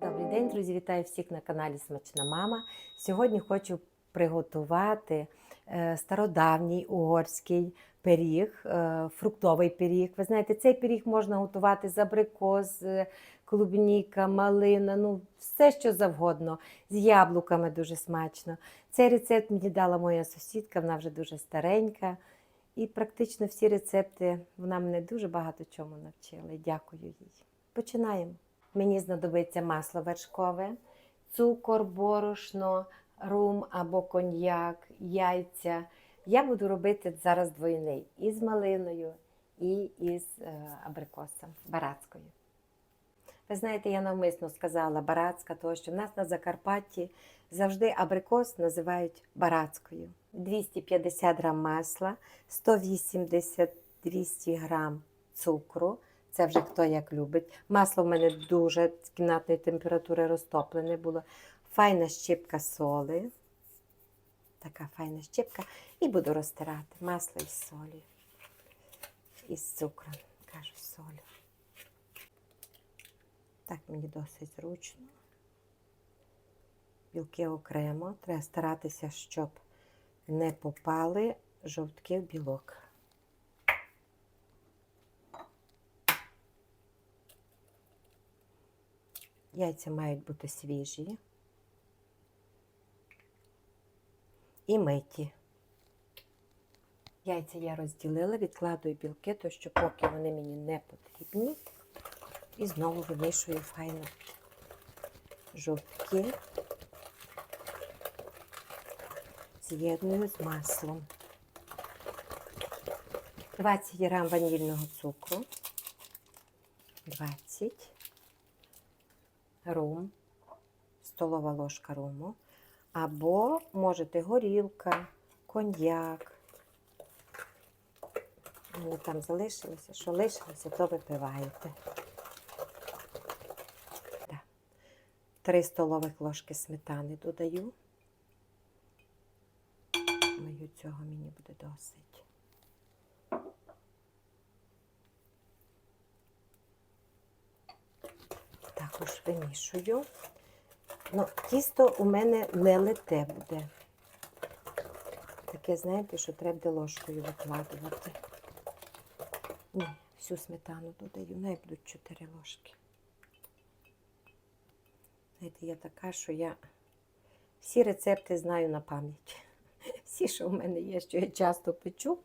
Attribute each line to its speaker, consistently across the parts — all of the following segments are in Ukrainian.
Speaker 1: Добрий день, друзі! Вітаю всіх на каналі Смачна Мама. Сьогодні хочу приготувати е, стародавній угорський пиріг, е, фруктовий пиріг. Ви знаєте, цей пиріг можна готувати з абрикос, е, клубніка, малина, ну все що завгодно. З яблуками дуже смачно. Цей рецепт мені дала моя сусідка, вона вже дуже старенька. І практично всі рецепти вона мене дуже багато чому навчила. Дякую їй. Починаємо. Мені знадобиться масло вершкове, цукор, борошно, рум або коньяк, яйця. Я буду робити зараз двойний із малиною і із е, абрикосом, барацькою. Ви знаєте, я навмисно сказала барацька, тому що в нас на Закарпатті завжди абрикос називають барацькою. 250 грам масла, 180-200 грам цукру. Це вже хто як любить. Масло в мене дуже з кімнатної температури розтоплене було. Файна щепка соли. Така файна щепка. І буду розтирати масло із солі. Із цукром, кажу, солю. Так мені досить зручно. Білки окремо. Треба старатися, щоб не попали жовтки в білок. Яйця мають бути свіжі і миті. Яйця я розділила, відкладую білки, то що поки вони мені не потрібні. І знову вимішую файно жовтки, з'єдную з маслом. 20 грам ванільного цукру, 20 рум, столова ложка руму, або можете горілка, коньяк. Мені там залишилося, що лишилося, то випиваєте. 3 столових ложки сметани додаю. Мою цього мені буде досить. Також вимішую. Ну, Тісто у мене не лете буде. Таке, знаєте, що треба ложкою викладувати. Ні, всю сметану додаю, най будуть 4 ложки. Знаєте, я така, що я всі рецепти знаю на пам'ять. Всі, що в мене є, що я часто печу,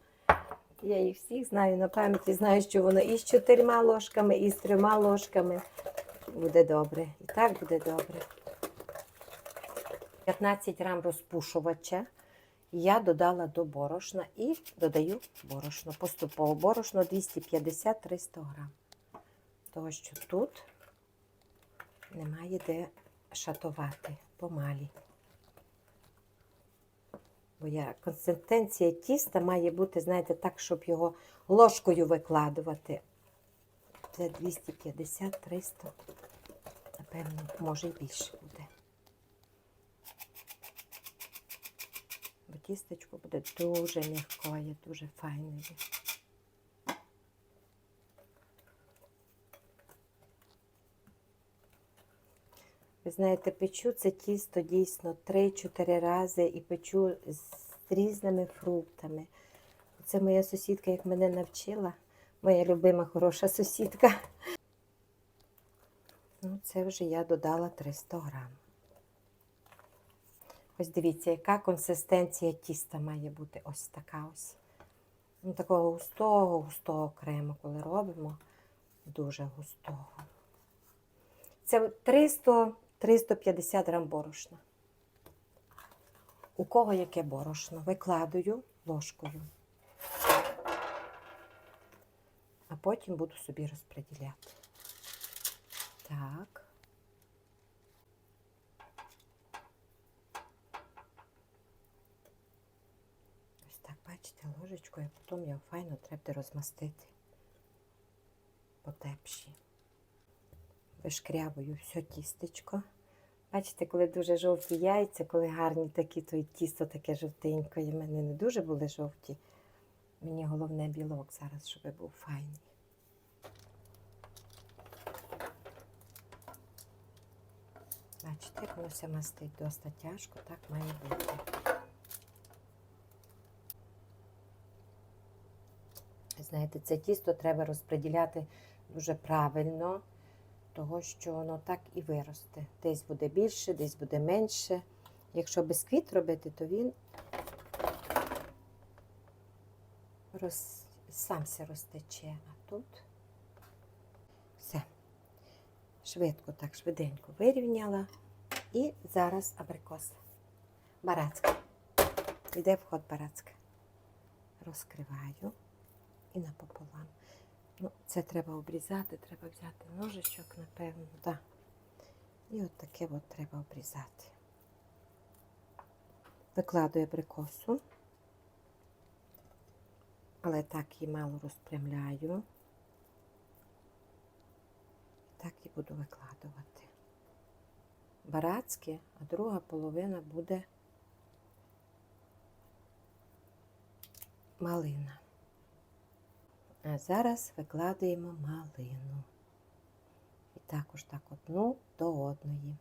Speaker 1: я їх всіх знаю на пам'ять і знаю, що воно і з чотирма ложками, і з трьома ложками буде добре. І так буде добре. 15 грам розпушувача я додала до борошна і додаю борошно. Поступово борошно 250-300 грам. Тому що тут немає де шатувати помалі. Бо я, консистенція тіста має бути, знаєте, так, щоб його ложкою викладувати. Це 250-300, напевно, може і більше буде. Бо тістечко буде дуже м'якое, дуже файне. Ви знаєте, печу це тісто дійсно 3-4 рази і печу з різними фруктами. Це моя сусідка, як мене навчила, моя любима хороша сусідка. Ну, це вже я додала 300 грам. Ось дивіться, яка консистенція тіста має бути ось така ось. Ну, Такого густого, густого крему, коли робимо, дуже густого. Це 300 350 грам борошна. У кого яке борошно? Викладаю ложкою. А потім буду собі розподіляти. Так. Ось так, бачите, ложечкою, а потім його файно треба розмастити по тепші. Вишкрябую все тістечко. Бачите, коли дуже жовті яйця, коли гарні такі, то і тісто таке жовтеньке. І в мене не дуже були жовті. Мені головне білок зараз, щоб був файний. Бачите, як воно все мастить досить тяжко, так має бути. Знаєте, це тісто треба розподіляти дуже правильно, того що воно так і виросте. Десь буде більше, десь буде менше. Якщо бісквіт робити, то він роз... сам все розтече. А тут все. Швидко, так, швиденько вирівняла. І зараз абрикос. Барацька. Іде вход барацька. Розкриваю і напополам. Ну, це треба обрізати, треба взяти ножичок, напевно, так. І от таке от треба обрізати. Викладую абрикосу, але так її мало розпрямляю. Так і буду викладувати. Барацьке, а друга половина буде малина. А зараз викладаємо малину. І також так одну до одної.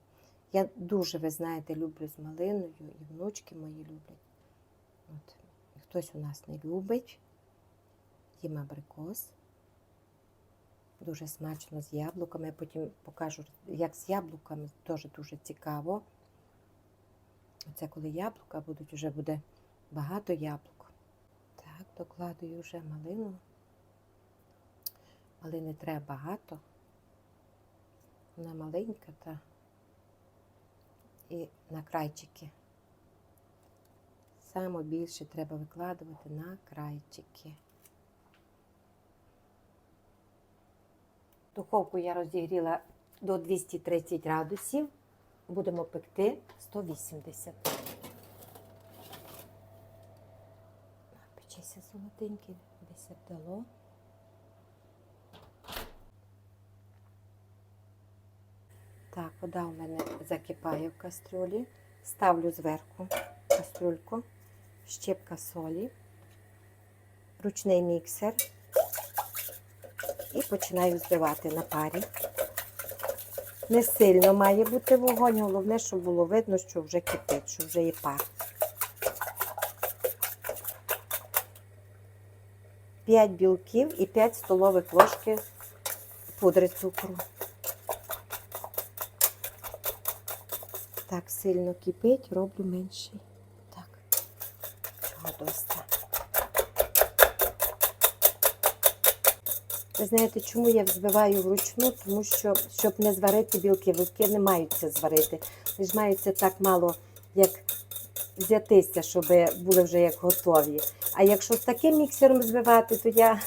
Speaker 1: Я дуже, ви знаєте, люблю з малиною, і внучки мої люблять. От. Хтось у нас не любить. Їм абрикос. Дуже смачно з яблуками. Я потім покажу, як з яблуками, теж дуже цікаво. Оце коли яблука будуть, вже буде багато яблук. Так, докладую вже малину. Малини треба багато. Вона маленька та і на крайчики. Саме більше треба викладувати на крайчики. Духовку я розігріла до 230 градусів. Будемо пекти 180. Печися золотенький, десь вдало. Так, вода у мене закипає в кастрюлі. Ставлю зверху кастрюльку, щепка солі, ручний міксер і починаю збивати на парі. Не сильно має бути вогонь, головне, щоб було видно, що вже кипить, що вже є пар. 5 білків і 5 столових ложки пудри цукру. Так сильно кипить, роблю менший. Так, цього доста. Ви знаєте, чому я взбиваю вручну? Тому що, щоб не зварити білки, білки не маються зварити. Вони ж маються так мало, як взятися, щоб були вже як готові. А якщо з таким міксером збивати, то я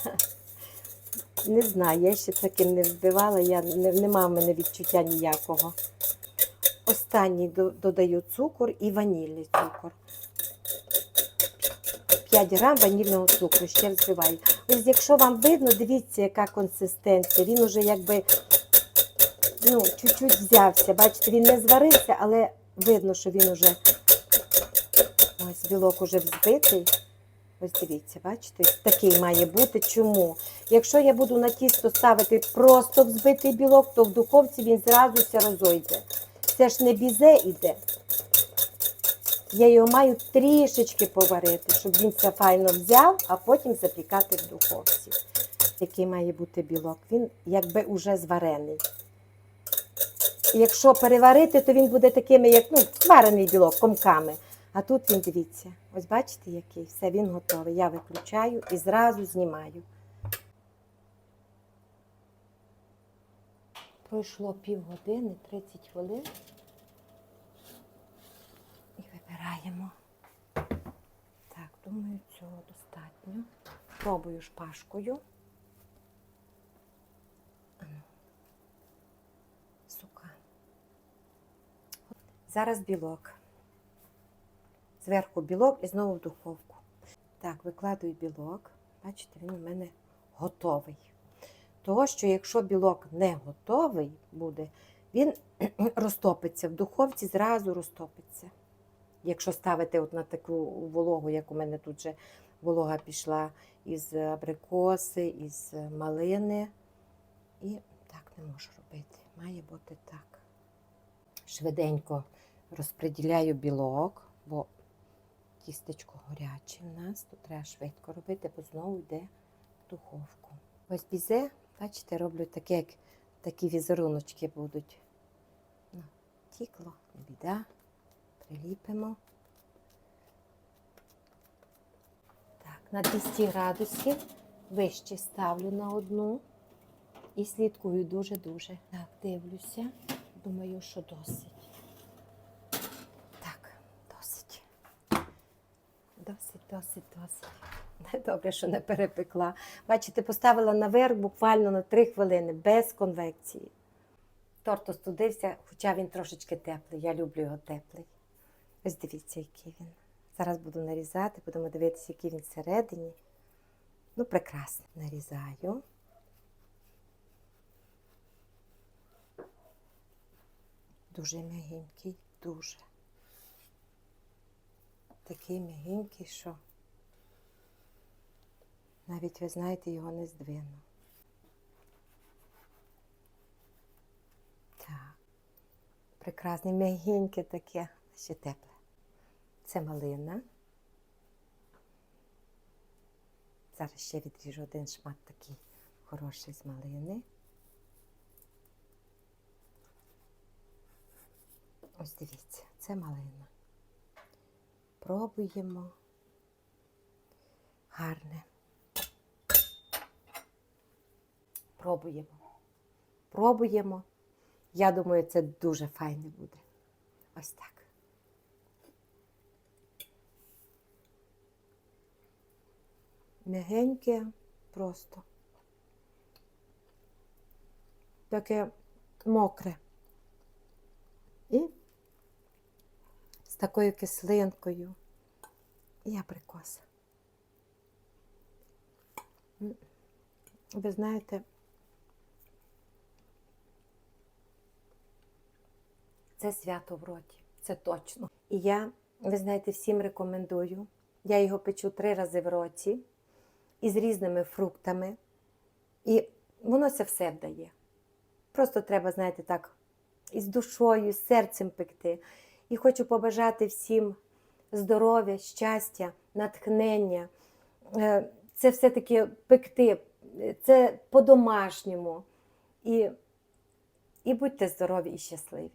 Speaker 1: не знаю, я ще таким не збивала, я не, нема в мене відчуття ніякого. Останній додаю цукор і ванільний цукор. 5 грам ванільного цукру, ще взбиваю. Ось якщо вам видно, дивіться, яка консистенція. Він уже якби ну, чуть-чуть взявся. Бачите, він не зварився, але видно, що він уже ось білок уже взбитий. Ось дивіться, бачите, такий має бути. Чому? Якщо я буду на тісто ставити просто взбитий білок, то в духовці він зразу все розойде. Це ж не бізе іде. Я його маю трішечки поварити, щоб він це файно взяв, а потім запікати в духовці. Який має бути білок. Він якби уже зварений. Якщо переварити, то він буде такими, як ну, зварений білок, комками. А тут він, дивіться, ось бачите, який? Все, він готовий. Я виключаю і зразу знімаю. Пройшло півгодини, 30 хвилин. І вибираємо. Так, думаю, цього достатньо. Пробую шпажкою. Сука. Зараз білок. Зверху білок і знову в духовку. Так, викладую білок. Бачите, він у мене готовий. Того, що якщо білок не готовий буде, він розтопиться в духовці, зразу розтопиться. Якщо ставити от на таку вологу, як у мене тут же волога пішла із абрикоси, із малини. І так не можу робити. Має бути так. Швиденько розподіляю білок, бо тістечко гаряче в нас. Тут треба швидко робити, бо знову йде в духовку. Ось бізе, бачите, роблю таке, як такі візеруночки будуть. Тікло, біда. Приліпимо. Так, на 200 градусів вище ставлю на одну і слідкую дуже-дуже. Так, дивлюся. Думаю, що досить. Так, досить. Досить, досить, досить. Добре, що не перепекла. Бачите, поставила наверх буквально на 3 хвилини, без конвекції. Торт остудився, хоча він трошечки теплий. Я люблю його теплий. Ось дивіться, який він. Зараз буду нарізати, будемо дивитися, який він всередині. Ну, прекрасно. Нарізаю. Дуже м'ягенький, дуже. Такий м'ягенький, що навіть, ви знаєте, його не здвину. Так. Прекрасне, м'ягеньке таке, ще тепле. Це малина. Зараз ще відріжу один шмат такий хороший з малини. Ось дивіться, це малина. Пробуємо. Гарне. Пробуємо. Пробуємо. Я думаю, це дуже файне буде. Ось так. Мягеньке просто. Таке мокре. І з такою кислинкою і абрикоса. Ви знаєте, це свято в роті, це точно. І я, ви знаєте, всім рекомендую. Я його печу три рази в році із різними фруктами. І воно це все вдає. Просто треба, знаєте, так, із душою, з серцем пекти. І хочу побажати всім здоров'я, щастя, натхнення. Е, Це все-таки пекти, це по-домашньому. І, і будьте здорові і щасливі.